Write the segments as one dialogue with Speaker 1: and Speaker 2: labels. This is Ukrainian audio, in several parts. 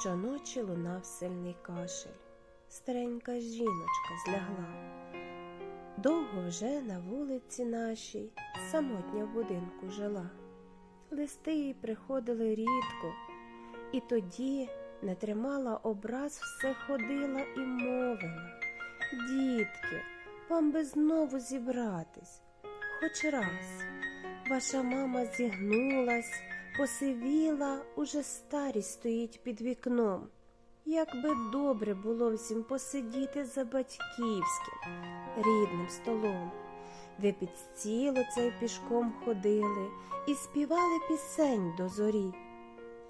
Speaker 1: Щоночі лунав сильний кашель. Старенька жіночка злягла. Довго вже на вулиці нашій самотня в будинку жила. Листи їй приходили рідко, і тоді не тримала образ, все ходила і мовила. Дітки, вам би знову зібратись, хоч раз. Ваша мама зігнулась, посивіла, уже старість стоїть під вікном. Як би добре було всім посидіти за батьківським, рідним столом. Ви під стіл оцей пішком ходили і співали пісень до зорі.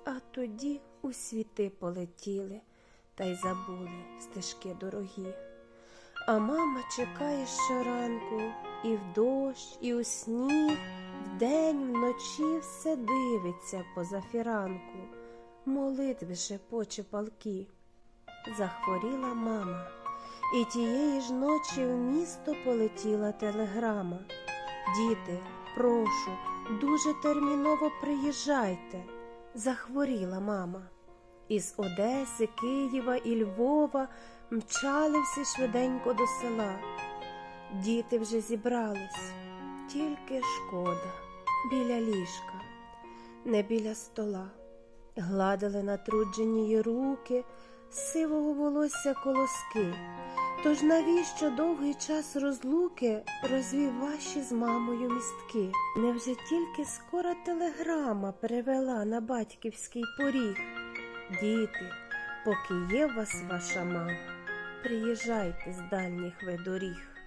Speaker 1: А тоді у світи полетіли та й забули стежки дорогі. А мама чекає щоранку і в дощ, і у сніг, вдень, вночі все дивиться поза фіранку, молитви шепоче палки. Захворіла мама, і тієї ж ночі в місто полетіла телеграма. Діти, прошу, дуже терміново приїжджайте. Захворіла мама. Із Одеси, Києва і Львова мчали всі швиденько до села. Діти вже зібрались, тільки шкода біля ліжка, не біля стола. Гладили натруджені її руки, сивого волосся колоски. Тож навіщо довгий час розлуки розвів ваші з мамою містки? Невже тільки скоро телеграма перевела на батьківський поріг? Діти, поки є вас ваша мама, приїжджайте з дальніх ви доріг.